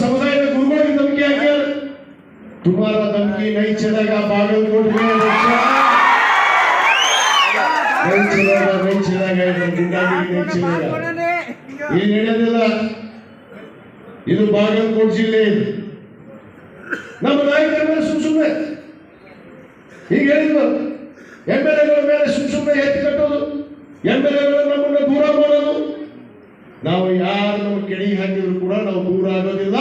ಸಮುದಾಯದ ಗುರುಗಳಿಗೆ ನಂಬಿಕೆ ಹಾಕ್ಯಾರ ತುಮಾರ ನಂಬಿಕೆ ನೈಚದಾಗ ಬಾಗಲಕೋಟೆ ನೈಚದಾಗ ನೈಚದಾಗ ಗುಂಡಾಗಿ ನೈಚದಾಗ ಏನ್ ಹೇಳೋದಿಲ್ಲ? ಇದು ಬಾಗಲಕೋಟೆ ಜಿಲ್ಲೆ ನಮ್ಮ ನಾಯಕರ ಮೇಲೆ ಸುಮ್ ಸುಮ್ಮನೆ ಹೀಗೆ ಹೇಳಿದ್ರು. ಎಂ ಎಲ್ ಎಗಳ ಮೇಲೆ ಸುಮ್ ಸುಮ್ಮನೆ ಎತ್ತಿ ಕಟ್ಟೋದು. ಎಂ ಎಲ್ ಎಗಳ ನಾವು ಯಾರು ನಮ್ಮ ಕೆಡಿ ಹಾಕಿದ್ರು ಕೂಡ ನಾವು ದೂರ ಆಗೋದಿಲ್ಲ.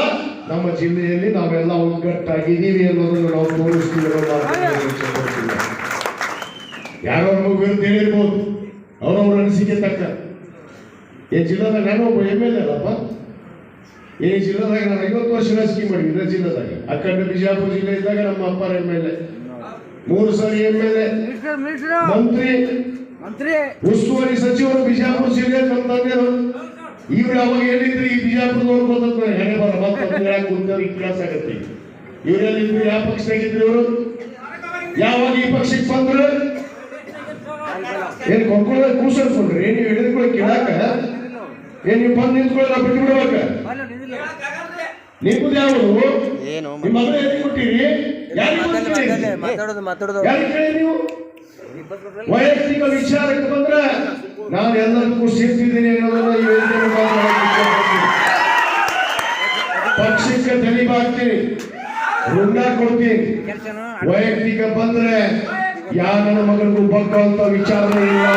ನಮ್ಮ ಜಿಲ್ಲೆಯಲ್ಲಿ ನಾವೆಲ್ಲ ಒಗ್ಗಟ್ಟಾಗಿದ್ದೀವಿ ಅನ್ನೋದನ್ನು ನಾವು ತೋರಿಸ್ತೀವಿ ಯಾರೋ ನಮ್ಮ ವಿರುದ್ಧ ಹೇಳಿರ್ಬೋದು. ಅವರವ್ರ ಅನಿಸಿಕೆ ತಕ್ಕ. ಈ ಜಿಲ್ಲಾದಾಗ ನಾನು ಒಬ್ಬ ಎಂ ಎಲ್ ಎ ಅಲ್ಲಪ್ಪ. ಈ ಜಿಲ್ಲಾದಾಗ ನಾನು ಐವತ್ತು ವರ್ಷ ರಾಜಕೀಯ ಮಾಡಿದ್ದೆ ಜಿಲ್ಲಾದಾಗ. ಅಖಂಡ ಬಿಜಾಪುರ ಜಿಲ್ಲೆ ಇದ್ದಾಗ ನಮ್ಮ ಅಪ್ಪ ಎಂ ಎಲ್ ಎ. ಮೂರು ಸಾರಿ ಎಂ ಎಲ್ ಎ. ಮಂತ್ರಿ. ಉಸ್ತುವಾರಿ ಸಚಿವರು ಬಿಜಾಪುರ ಜಿಲ್ಲೆ ಇವ್ರು ಅವಾಗ ಏನಿದ್ರು ಈ ಬಿಜಾಪುರದವ್ರು ಬಂದ್ರೆ ಹೆಣೆ ಬರ ಮತ್ತೆ ಕುಂತವ್ರು ಇತಿಹಾಸ ಆಗತ್ತೆ. ಯಾವ ಪಕ್ಷದಾಗಿದ್ರು ಇವರು? ಯಾವಾಗ ಈ ಪಕ್ಷಕ್ಕೆ ಬಂದ್ರು? ಏನ್ ಕೊಂಡ್ಕೊಳ್ಳ ಕೂಸರ್ಸ್ಕೊಂಡ್ರಿ ನೀವು ಹಿಡಿದುಕೊಳ್ಳಿ ಕೇಳಾಕ ಏನ್ ನೀವು ಬಂದು ನಿಂತ್ಕೊಳ್ಳ ಬಿಟ್ಟು ಬಿಡ್ಬೇಕ ನಿಮ್ದು ಯಾವುದು? ನಿಮ್ಮ ಮಗಳು ಎಲ್ಲಿ ಕೊಟ್ಟಿರಿ ಮಾತಾಡೋದು ಮಾತಾಡೋದು. ನೀವು? ವೈಯಕ್ತಿಕ ವಿಚಾರಕ್ಕೆ ಬಂದ್ರೆ ನಾನು ಎಲ್ಲರಿಗೂ ಸೇರ್ತಿದ್ದೀನಿ ಅನ್ನೋದನ್ನ ಪಕ್ಷಕ್ಕೆ ತಲಿಬಾಗ್ತೀನಿ ಋಣ ಕೊಡ್ತೀನಿ ವೈಯಕ್ತಿಕ ಬಂದ್ರೆ ಯಾರ ನನ್ನ ಮಗನಿಗೂ ವಿಚಾರ ಇಲ್ಲ.